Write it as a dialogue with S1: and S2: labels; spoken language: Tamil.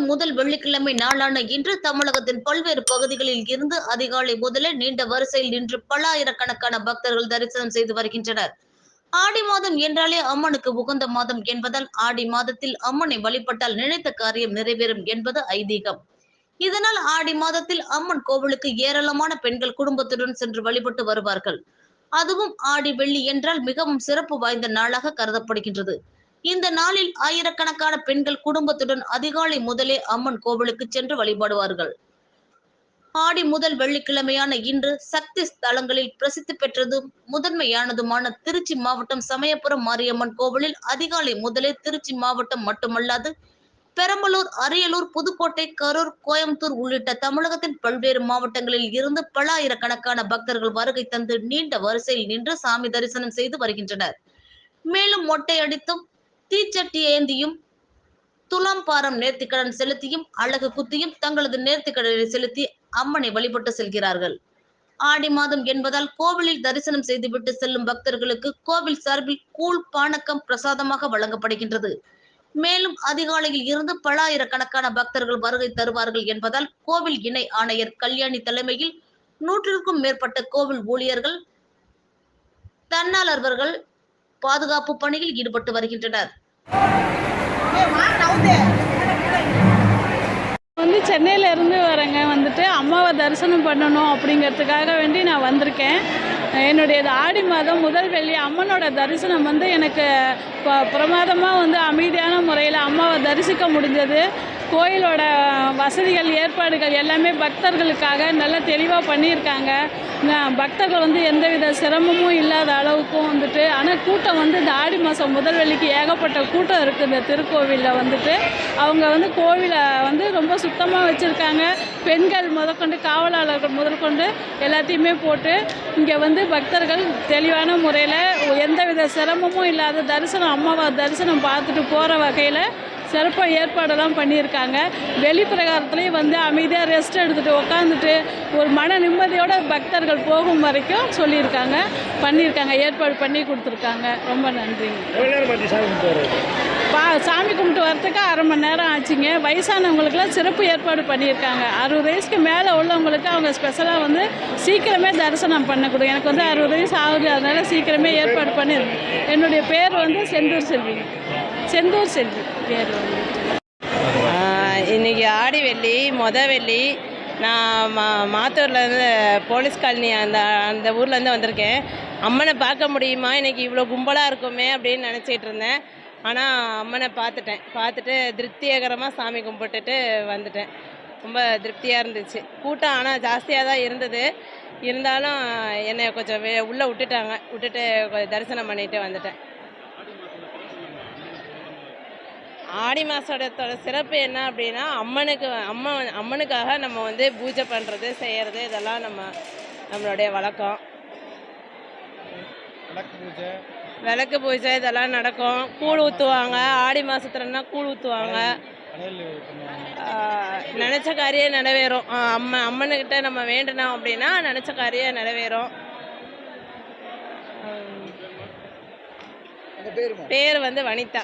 S1: மாதம் முதல் வெள்ளிக்கிழமை நாளான இன்று தமிழகத்தின் பல்வேறு பகுதிகளில் இருந்து அதிகாலை முதலே நீண்ட வரிசையில் நின்று பல ஆயிரக்கணக்கான பக்தர்கள் தரிசனம் செய்து வருகின்றனர். ஆடி மாதம் என்றாலே அம்மனுக்கு உகந்த மாதம் என்பதால் ஆடி மாதத்தில் அம்மனை வழிபட்டால் நினைத்த காரியம் நிறைவேறும் என்பது ஐதீகம். இதனால் ஆடி மாதத்தில் அம்மன் கோவிலுக்கு ஏராளமான பெண்கள் குடும்பத்துடன் சென்று வழிபட்டு வருவார்கள். அதுவும் ஆடி வெள்ளி என்றால் மிகவும் சிறப்பு வாய்ந்த நாளாக கருதப்படுகின்றது. இந்த நாளில் ஆயிரக்கணக்கான பெண்கள் குடும்பத்துடன் அதிகாலை முதலே அம்மன் கோவிலுக்கு சென்று வழிபடுவார்கள். ஆடி முதல் வெள்ளிக்கிழமையான இன்று சக்தி ஸ்தலங்களில் பிரசித்தி பெற்றதும் முதன்மையானதுமான திருச்சி மாவட்டம் சமயபுரம் மாரியம்மன் கோவிலில் அதிகாலை முதலே திருச்சி மாவட்டம் மட்டுமல்லாது பெரம்பலூர் அரியலூர் புதுக்கோட்டை கரூர் கோயம்புத்தூர் உள்ளிட்ட தமிழகத்தின் பல்வேறு மாவட்டங்களில் இருந்து பல ஆயிரக்கணக்கான பக்தர்கள் வருகை தந்து நீண்ட வரிசையில் நின்று சாமி தரிசனம் செய்து வருகின்றனர். மேலும் மொட்டை அடித்தும் தீச்சட்டி ஏந்தியும் துலாம் பாரம் நேர்த்திக்கடன் செலுத்தியும் அழகு குத்தியும் தங்களது நேர்த்திக்கடனை செலுத்தி அம்மனை வழிபட்டு செல்கிறார்கள். ஆடி மாதம் என்பதால் கோவிலில் தரிசனம் செய்துவிட்டு செல்லும் பக்தர்களுக்கு கோவில் சார்பில் கூழ் பானக்கம் பிரசாதமாக வழங்கப்படுகின்றது. மேலும் அதிகாலையில் இருந்து பல ஆயிரக்கணக்கான பக்தர்கள் வருகை தருவார்கள் என்பதால் கோவில் இணை ஆணையர் கல்யாணி தலைமையில் நூற்றிற்கும் மேற்பட்ட கோவில் ஊழியர்கள் தன்னாளர்கள் பாதுகாப்பு பணியில் ஈடுபட்டு வருகின்றனர்.
S2: வந்து சென்னையில இருந்து வரேங்க. வந்துட்டு அம்மாவை தரிசனம் பண்ணணும் அப்படிங்கிறதுக்காக வேண்டி நான் வந்திருக்கேன். என்னுடைய ஆடி மாதம் முதல் வெள்ளி அம்மனோட தரிசனம் வந்து எனக்கு ப பிரமாதமாக வந்து அமைதியான முறையில் அம்மாவை தரிசிக்க முடிஞ்சது. கோயிலோட வசதிகள் ஏற்பாடுகள் எல்லாமே பக்தர்களுக்காக நல்லா தெளிவாக பண்ணியிருக்காங்க. பக்தர்கள் வந்து எந்தவித சிரமமும் இல்லாத அளவுக்கும் வந்துட்டு ஆனால் கூட்டம் வந்து இந்த ஆடி மாதம் முதல் வெள்ளிக்கு ஏகப்பட்ட கூட்டம் இருக்குது இந்த திருக்கோவிலில் வந்துட்டு. அவங்க வந்து கோவிலை வந்து ரொம்ப சுத்தமாக வச்சுருக்காங்க. பெண்கள் முதற்கொண்டு காவலாளர்கள் முதற்கொண்டு எல்லாத்தையுமே போட்டு இங்கே வந்து பக்தர்கள் தெளிவான முறையில் எந்தவித சிரமமும் இல்லாத தரிசனம் அம்மாவை தரிசனம் பார்த்துட்டு போகிற வகையில் சிறப்பாக ஏற்பாடெல்லாம் பண்ணியிருக்காங்க. வெளிப்பிரகாரத்துலேயும் வந்து அமைதியாக ரெஸ்ட் எடுத்துகிட்டு உக்காந்துட்டு ஒரு மன நிம்மதியோட பக்தர்கள் போகும் வரைக்கும் சொல்லியிருக்காங்க. பண்ணியிருக்காங்க. ஏற்பாடு பண்ணி கொடுத்துருக்காங்க. ரொம்ப நன்றிங்க
S3: சாமி கும்பிட்டு
S2: பா சாமி கும்பிட்டு வரத்துக்கு அரை மணி நேரம் ஆச்சுங்க. வயசானவங்களுக்குலாம் சிறப்பு ஏற்பாடு பண்ணியிருக்காங்க. அறுபது வயசுக்கு மேலே உள்ளவங்களுக்கு அவங்க ஸ்பெஷலாக வந்து சீக்கிரமே தரிசனம் பண்ணக்கூடும் எனக்கு வந்து அறுபது வயசு ஆகுது. அதனால் சீக்கிரமே ஏற்பாடு பண்ணி என்னுடைய பேர் வந்து செந்தூர் செல்வி. செந்தூர் செல்வி பேர் வந்து
S4: இன்னைக்கு ஆடி வெள்ளி மொத வெள்ளி நான் மா மாத்தூர்லேருந்து போலீஸ் காலனி அந்த அந்த ஊர்லேருந்து வந்திருக்கேன். அம்மனை பார்க்க முடியுமா? இன்னைக்கு இவ்வளோ கும்பலாக இருக்குமே அப்படின்னு நினச்சிட்டு இருந்தேன். ஆனால் அம்மனை பார்த்துட்டேன். பார்த்துட்டு திருப்திகரமாக சாமி கும்பிட்டுட்டு வந்துட்டேன். ரொம்ப திருப்தியாக இருந்துச்சு. கூட்டம் ஆனால் ஜாஸ்தியாக தான் இருந்தது. இருந்தாலும் என்னை கொஞ்சம் உள்ளே விட்டுட்டாங்க. விட்டுட்டு கொஞ்சம் தரிசனம் பண்ணிட்டு வந்துட்டேன். ஆடி மாதத்தோட சிறப்பு என்ன அப்படின்னா அம்மனுக்கு அம்மன் அம்மனுக்காக நம்ம வந்து பூஜை பண்ணுறது செய்கிறது இதெல்லாம் நம்ம நம்மளுடைய வழக்கம்.
S3: விளக்கு பூஜை.
S4: விளக்கு பூஜை இதெல்லாம் நடக்கும். கூழ் ஊற்றுவாங்க ஆடி மாதத்துலன்னா கூழ் ஊற்றுவாங்க நினச்ச காரியம் நிறைவேறும். அம்ம அம்மனுக்கிட்ட நம்ம வேண்டினோம் அப்படின்னா நினச்ச காரியம் நிறைவேறும். பேர் வந்து வனிதா.